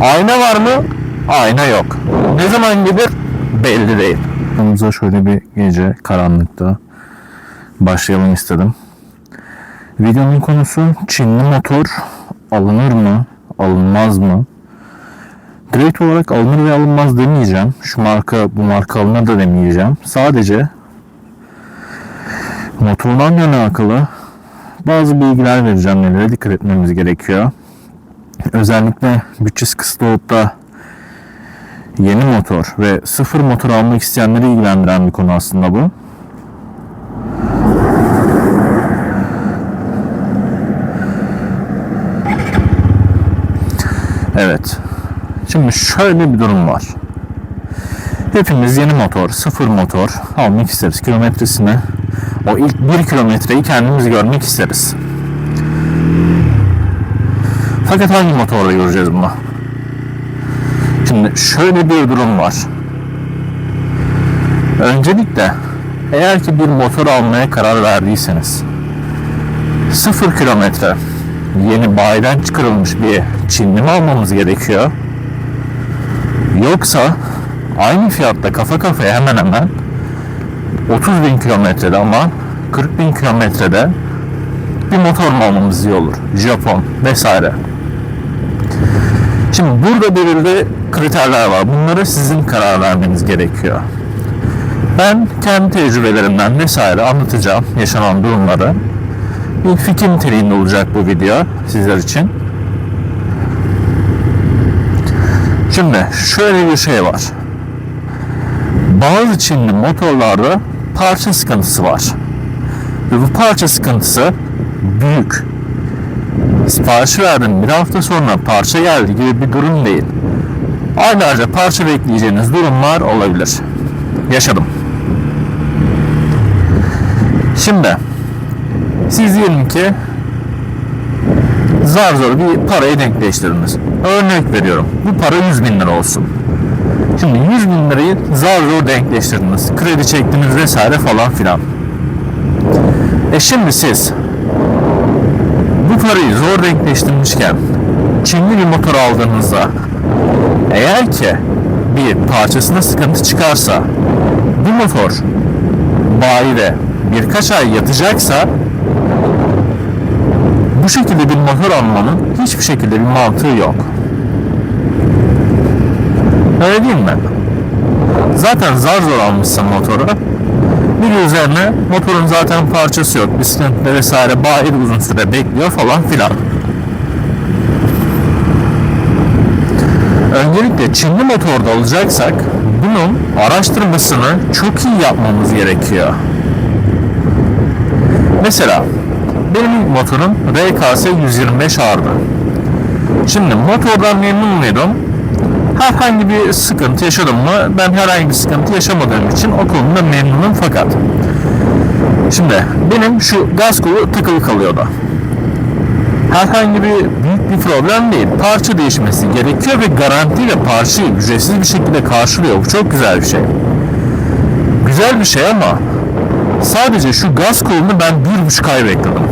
Ayna var mı? Ayna yok. Ne zaman gelir? Belli değil. Yanımıza şöyle bir gece karanlıkta başlayalım istedim. Videonun konusu Çinli motor alınır mı, alınmaz mı? Direkt olarak alınır ve alınmaz demeyeceğim. Şu marka bu marka alınır da demeyeceğim. Sadece motordan alakalı bazı bilgiler vereceğim. Nelere dikkat etmemiz gerekiyor. Özellikle bütçesi kısıtlı olup da yeni motor ve sıfır motor almak isteyenleri ilgilendiren bir konu aslında bu. Evet. Şimdi şöyle bir durum var. Hepimiz yeni motor, sıfır motor almak isteriz. Kilometresini, o ilk bir kilometreyi kendimiz görmek isteriz. Fakat hangi motorla göreceğiz bunu? Şimdi şöyle bir durum var. Öncelikle eğer ki bir motor almaya karar verdiyseniz sıfır kilometre yeni bayiden çıkarılmış bir Çinli mi almamız gerekiyor? Yoksa aynı fiyatta kafa kafaya hemen hemen 30 bin kilometrede ama 40 bin kilometrede bir motor mu almamız iyi olur? Japon vesaire. Şimdi burada belirli kriterler var. Bunlara sizin karar vermeniz gerekiyor. Ben kendi tecrübelerimden vesaire anlatacağım yaşanan durumları. Bir fikir niteliğinde olacak bu video sizler için. Şimdi şöyle bir şey var. Bazı Çinli motorlarda parça sıkıntısı var. Ve bu parça sıkıntısı büyük. Sipariş verdim bir hafta sonra parça geldi gibi bir durum değil. Aylarca parça bekleyeceğiniz durumlar olabilir. Yaşadım. Şimdi siz diyelim ki zar zor bir parayı denkleştirdiniz. Örnek veriyorum. Bu para 100 bin lira olsun. Şimdi 100 bin lirayı zar zor denkleştirdiniz. Kredi çektiniz vesaire falan filan. E şimdi siz parayı zor denkleştirmişken Çinli bir motor aldığınızda eğer ki bir parçasında sıkıntı çıkarsa bu motor bayide birkaç ay yatacaksa bu şekilde bir motor almanın hiçbir şekilde bir mantığı yok. Öyle değil mi? Zaten zar zor almışsın motoru. Bir üzerine motorun zaten parçası yok. Sıkıntı vesaire bayide uzun süre bekliyor falan filan. Öncelikle Çinli motorda alacaksak bunun araştırmasını çok iyi yapmamız gerekiyor. Mesela benim motorum RKS 125 R'dı. Şimdi motordan memnun muydum? Herhangi bir sıkıntı yaşadım mı? Ben herhangi bir sıkıntı yaşamadığım için o memnunum fakat Şimdi benim şu gaz kolu takılı kalıyordu. Herhangi bir büyük bir problem değil. Parça değişmesi gerekiyor ve garantiyle parçayı ücretsiz bir şekilde karşılıyor. Bu çok güzel bir şey. Güzel bir şey ama sadece şu gaz kolunu ben bir buçuk ay bekledim.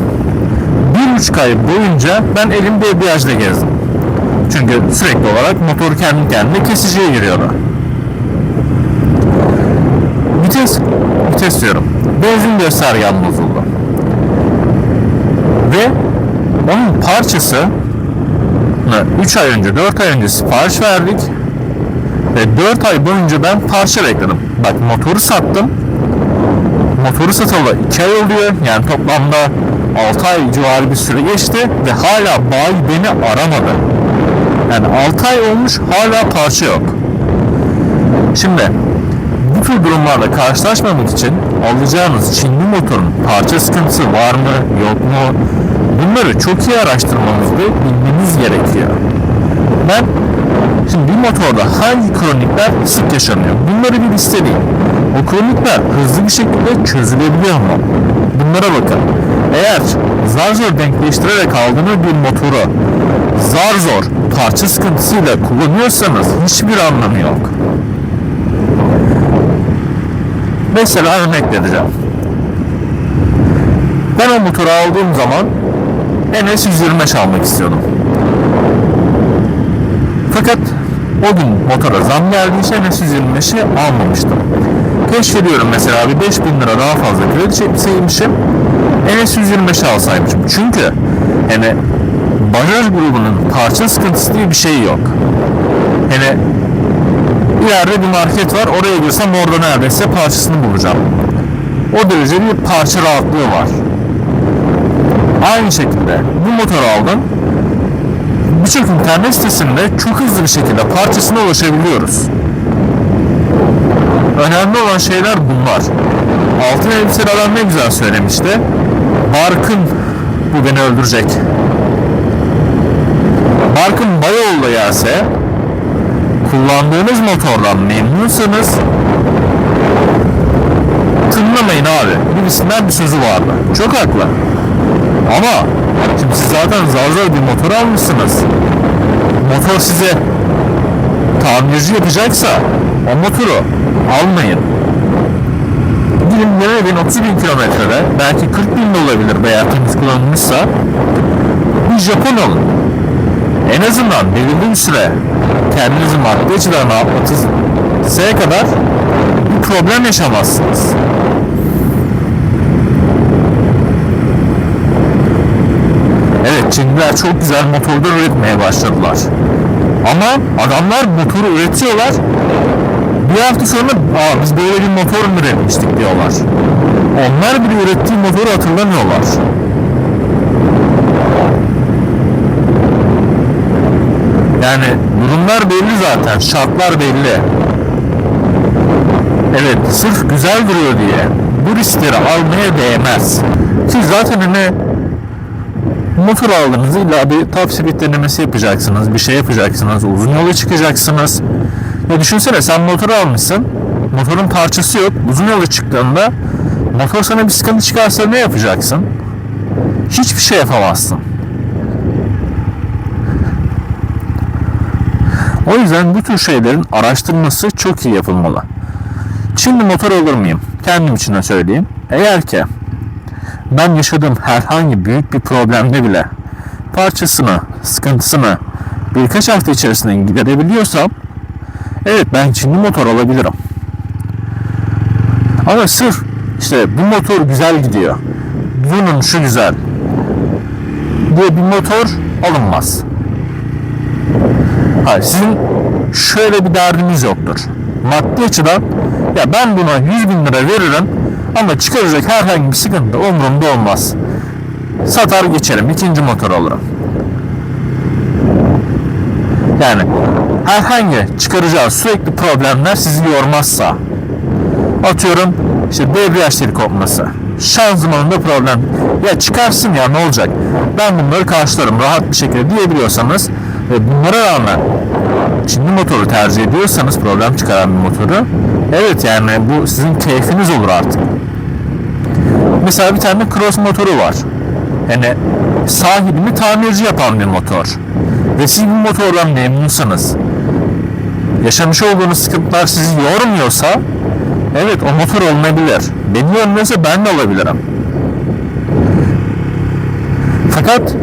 Bir buçuk ay boyunca ben elimde debriyajla gezdim. Çünkü sürekli olarak motor kendi kendine kesiciye giriyordu. Vites, vites diyorum. Benzin göstergem bozuldu. Ve onun parçası 3 ay önce 4 ay önce sipariş verdik ve 4 ay boyunca ben parça bekledim. Bak motoru sattım. Motoru satalı 2 ay oluyor. Yani toplamda 6 ay civarı bir süre geçti ve hala bayi beni aramadı. Yani 6 ay olmuş hala parça yok. Şimdi bu tür durumlarla karşılaşmamak için alacağınız Çinli motorun parça sıkıntısı var mı yok mu bunları çok iyi araştırmanız ve bilmeniz gerekiyor. Ben şimdi bir motorda hangi kronikler sık yaşanıyor bunları bir listeleyeyim. O kronikler hızlı bir şekilde çözülebiliyor mu? Bunlara bakın. Eğer zar zor denkleştirerek aldığınız bir motoru zar zor parça sıkıntısıyla kullanıyorsanız hiçbir anlamı yok. Mesela örnek vereceğim. Ben o motoru aldığım zaman NS 125 almak istiyordum. Fakat o gün motora zam geldiği için NS125'i almamıştım. Keşfediyorum mesela bir 5000 lira daha fazla kredi çekmişim. NS125 alsaymışım. Çünkü yani Bajaj grubunun parça sıkıntısı diye bir şey yok. Yani ileride bir market var oraya girsem orada neredeyse parçasını bulacağım. O derece bir parça rahatlığı var. Aynı şekilde bu motoru aldım. Birçok internet sitesinde çok hızlı bir şekilde parçasına ulaşabiliyoruz. Önemli olan şeyler bunlar. Altın elbiseli adam ne güzel söylemişti. Barkın bu beni öldürecek. Barkın Bayoğlu'da gelse kullandığınız motordan memnunsanız tınlamayın abi. Birisinden bir sözü vardı. Çok haklı. Ama şimdi siz zaten zar zor bir motor almışsınız. Motor size tamirci yapacaksa o motoru almayın. Gidin 20 bin 30 bin kilometrede belki 40 bin de olabilir veya temiz kullanılmışsa bir Japon alın. En azından belirli bir süre kendinizi maddi açıdan rahatlatıncaya kadar bir problem yaşamazsınız. Evet Çinliler çok güzel motorlar üretmeye başladılar. Ama adamlar motoru üretiyorlar. Bir hafta sonra Aa, biz böyle bir motor mu üretmiştik diyorlar. Onlar bile ürettiği motoru hatırlamıyorlar. Yani durumlar belli zaten, şartlar belli. Evet, sırf güzel duruyor diye bu riskleri almaya değmez. Siz zaten hani motor aldınız illa bir top denemesi yapacaksınız, bir şey yapacaksınız, uzun yola çıkacaksınız. Ya düşünsene sen motor almışsın, motorun parçası yok, uzun yola çıktığında motor sana bir sıkıntı çıkarsa ne yapacaksın? Hiçbir şey yapamazsın. O yüzden bu tür şeylerin araştırılması çok iyi yapılmalı. Şimdi motor alır mıyım? Kendim için de söyleyeyim. Eğer ki ben yaşadığım herhangi büyük bir problemde bile parçasını, sıkıntısını birkaç hafta içerisinde giderebiliyorsam evet ben Çinli motor alabilirim. Ama sırf işte bu motor güzel gidiyor. Bunun şu güzel. diye bir motor alınmaz. Hayır, sizin şöyle bir derdiniz yoktur. Maddi açıdan ya ben buna 100 bin lira veririm ama çıkaracak herhangi bir sıkıntı umurumda olmaz. Satar geçerim, ikinci motor alırım. Yani herhangi çıkaracağı sürekli problemler sizi yormazsa atıyorum işte debriyaj teli kopması şanzımanında problem. Ya çıkarsın ya ne olacak? Ben bunları karşılarım rahat bir şekilde diyebiliyorsanız ve bunlara rağmen Çinli motoru tercih ediyorsanız problem çıkaran bir motoru evet yani bu sizin keyfiniz olur artık. Mesela bir tane cross motoru var. Yani sahibini tamirci yapan bir motor ve siz bu motordan memnunsanız yaşamış olduğunuz sıkıntılar sizi yormuyorsa evet o motor olunabilir. Beni yormuyorsa ben de olabilirim. Fakat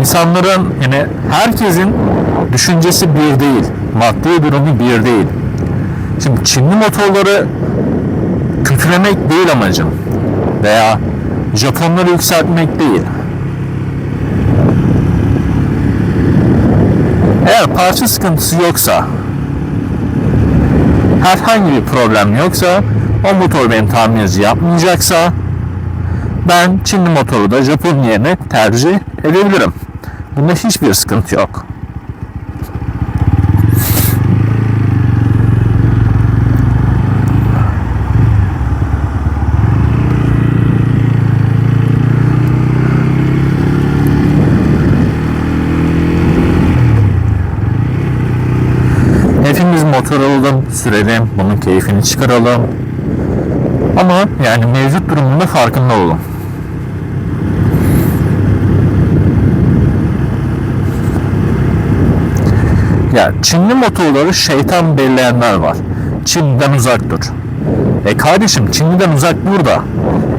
insanların yani herkesin düşüncesi bir değil. Maddi durumu bir değil. Şimdi Çinli motorları kötülemek değil amacım. Veya Japonları yükseltmek değil. Eğer parça sıkıntısı yoksa herhangi bir problem yoksa o motor benim tamirci yapmayacaksa ben Çinli motoru da Japon yerine tercih edebilirim. Bunda hiçbir sıkıntı yok. Hepimiz motor alalım, sürelim, bunun keyfini çıkaralım. Ama yani mevcut durumunda farkında olalım. Ya Çinli motorları şeytan belleyenler var. Çin'den uzak dur. E kardeşim Çin'den uzak dur.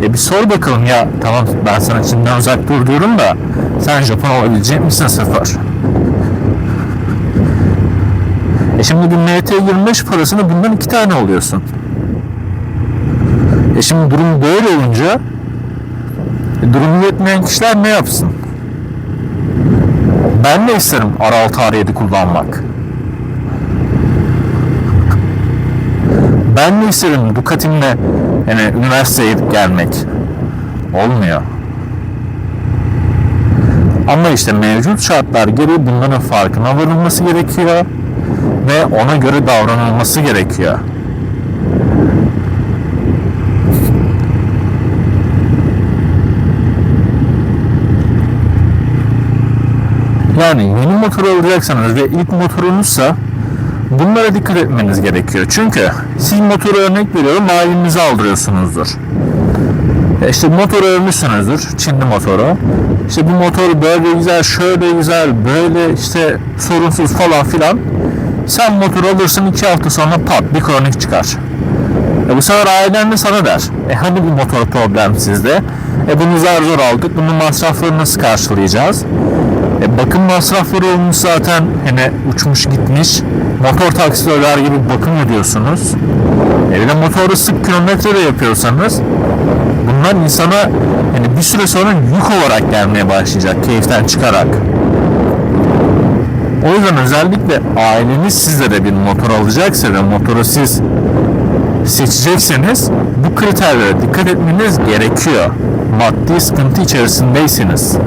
E bir sor bakalım ya tamam ben sana Çin'den uzak dur diyorum da sen Japon olabilecek misin sıfır? E şimdi bir MT25 parasını bundan iki tane alıyorsun. E şimdi durum böyle olunca e, durumu yetmeyen kişiler ne yapsın? Ben de isterim R6 R7 kullanmak. Ben de isterim Ducati'mle yani üniversiteye gidip gelmek. Olmuyor. Ama işte mevcut şartlar gereği bunların farkına varılması gerekiyor ve ona göre davranılması gerekiyor. Yani yeni motor alacaksanız ve ilk motorunuzsa bunlara dikkat etmeniz gerekiyor. Çünkü siz motoru örnek veriyorum halinizi aldırıyorsunuzdur. E İşte motoru övmüşsünüzdür. Çinli motoru. İşte bu motor böyle güzel, şöyle güzel, böyle işte sorunsuz falan filan. Sen motor alırsın iki hafta sonra pat bir kronik çıkar. E bu sefer ailen de sana der. E hani bu motor problem sizde? E bunu zar zor aldık. Bunun masraflarını nasıl karşılayacağız? E bakım masrafları olmuş zaten hani uçmuş gitmiş. Motor taksitörler gibi bakım ödüyorsunuz. E bir de motoru sık kilometre de yapıyorsanız bunlar insana yani bir süre sonra yük olarak gelmeye başlayacak keyiften çıkarak. O yüzden özellikle aileniz sizlere bir motor alacaksa ve motoru siz seçecekseniz bu kriterlere dikkat etmeniz gerekiyor. Maddi sıkıntı içerisindeyseniz.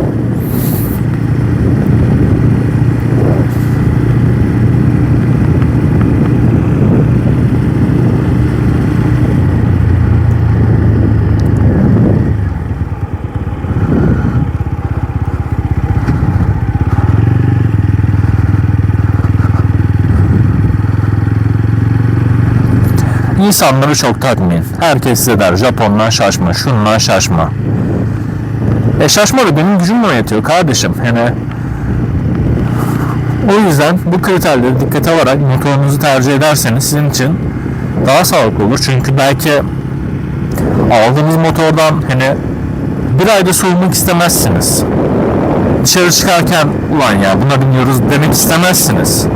İnsanları çok takmayın. Herkes size der Japonlar şaşma, şunlar şaşma. E şaşma da benim gücümle yetiyor kardeşim. Yani o yüzden bu kriterleri dikkate alarak motorunuzu tercih ederseniz sizin için daha sağlıklı olur. Çünkü belki aldığınız motordan hani bir ayda soğumak istemezsiniz. Dışarı çıkarken ulan ya buna biniyoruz demek istemezsiniz.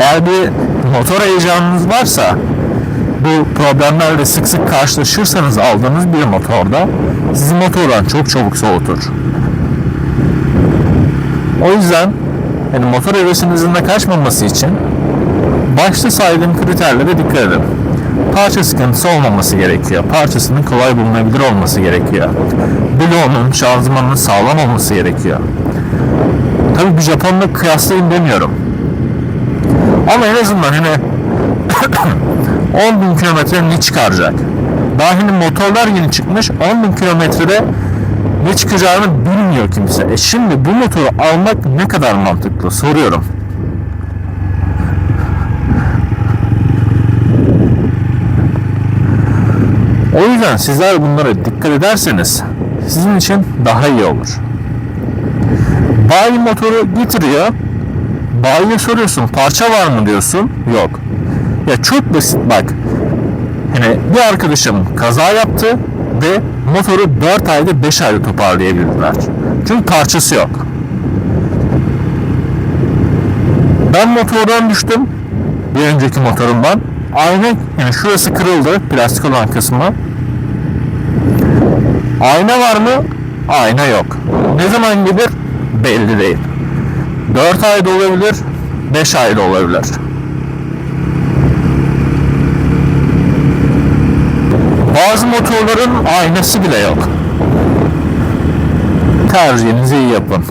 Eğer bir motor heyecanınız varsa bu problemlerle sık sık karşılaşırsanız aldığınız bir motorda sizi motordan çok çabuk soğutur. O yüzden yani motor hevesinizin de kaçmaması için başta saydığım kriterlere dikkat edin. Parça sıkıntısı olmaması gerekiyor. Parçasının kolay bulunabilir olması gerekiyor. Bloğunun, şanzımanın sağlam olması gerekiyor. Tabii bir Japonla kıyaslayın demiyorum. Ama en azından hani 10 bin kilometre ne çıkaracak? Daha hani motorlar yeni çıkmış 10 bin kilometrede ne çıkacağını bilmiyor kimse. E şimdi bu motoru almak ne kadar mantıklı soruyorum. O yüzden sizler bunlara dikkat ederseniz sizin için daha iyi olur. Bayi motoru getiriyor. Bayiye soruyorsun parça var mı diyorsun. Yok. Ya çok basit bak. Hani bir arkadaşım kaza yaptı ve motoru 4 ayda 5 ayda toparlayabildiler. Çünkü parçası yok. Ben motordan düştüm. Bir önceki motorumdan. Ayna yani şurası kırıldı plastik olan kısmı. Ayna var mı? Ayna yok. Ne zaman gelir? Belli değil. 4 ayda olabilir, 5 ayda olabilir. Bazı motorların aynası bile yok. Tercihinizi iyi yapın.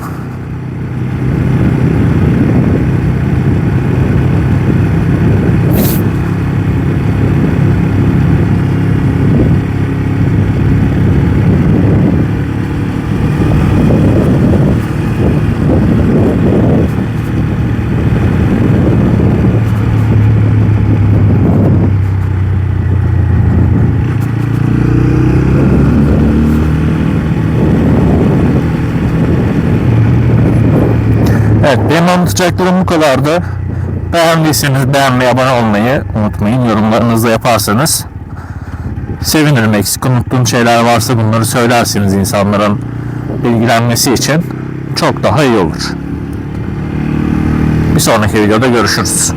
Evet benim anlatacaklarım bu kadardı. Beğendiyseniz beğenmeyi, abone olmayı unutmayın. Yorumlarınızı yaparsanız sevinirim. Eksik unuttuğum şeyler varsa bunları söylersiniz insanların bilgilenmesi için çok daha iyi olur. Bir sonraki videoda görüşürüz.